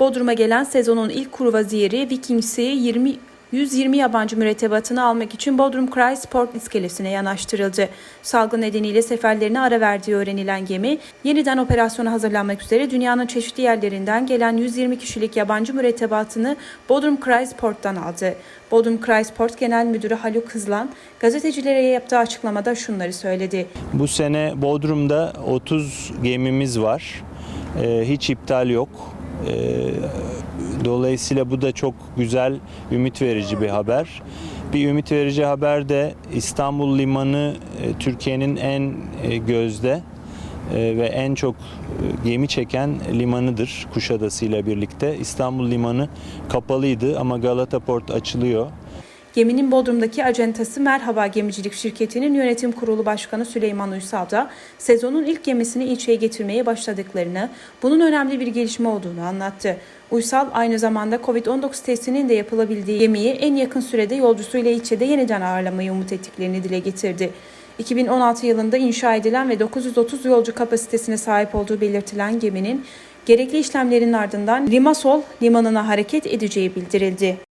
Bodrum'a gelen sezonun ilk kuru vaziyeri Vikings'i 20 120 yabancı mürettebatını almak için Bodrum Kreis Port iskelesine yanaştırıldı. Salgın nedeniyle seferlerine ara verdiği öğrenilen gemi, yeniden operasyona hazırlanmak üzere dünyanın çeşitli yerlerinden gelen 120 kişilik yabancı mürettebatını Bodrum Kreis Port'tan aldı. Bodrum Kreis Port Genel Müdürü Haluk Hızlan, gazetecilere yaptığı açıklamada şunları söyledi. Bu sene Bodrum'da 30 gemimiz var. Ee, hiç iptal yok. Ee, dolayısıyla bu da çok güzel, ümit verici bir haber. Bir ümit verici haber de İstanbul Limanı e, Türkiye'nin en e, gözde e, ve en çok gemi çeken limanıdır Kuşadası ile birlikte. İstanbul Limanı kapalıydı ama Galata Port açılıyor. Geminin Bodrum'daki acentası Merhaba Gemicilik Şirketi'nin yönetim kurulu başkanı Süleyman Uysal da sezonun ilk gemisini ilçeye getirmeye başladıklarını, bunun önemli bir gelişme olduğunu anlattı. Uysal aynı zamanda Covid-19 testinin de yapılabildiği gemiyi en yakın sürede yolcusuyla ilçede yeniden ağırlamayı umut ettiklerini dile getirdi. 2016 yılında inşa edilen ve 930 yolcu kapasitesine sahip olduğu belirtilen geminin gerekli işlemlerin ardından Limassol limanına hareket edeceği bildirildi.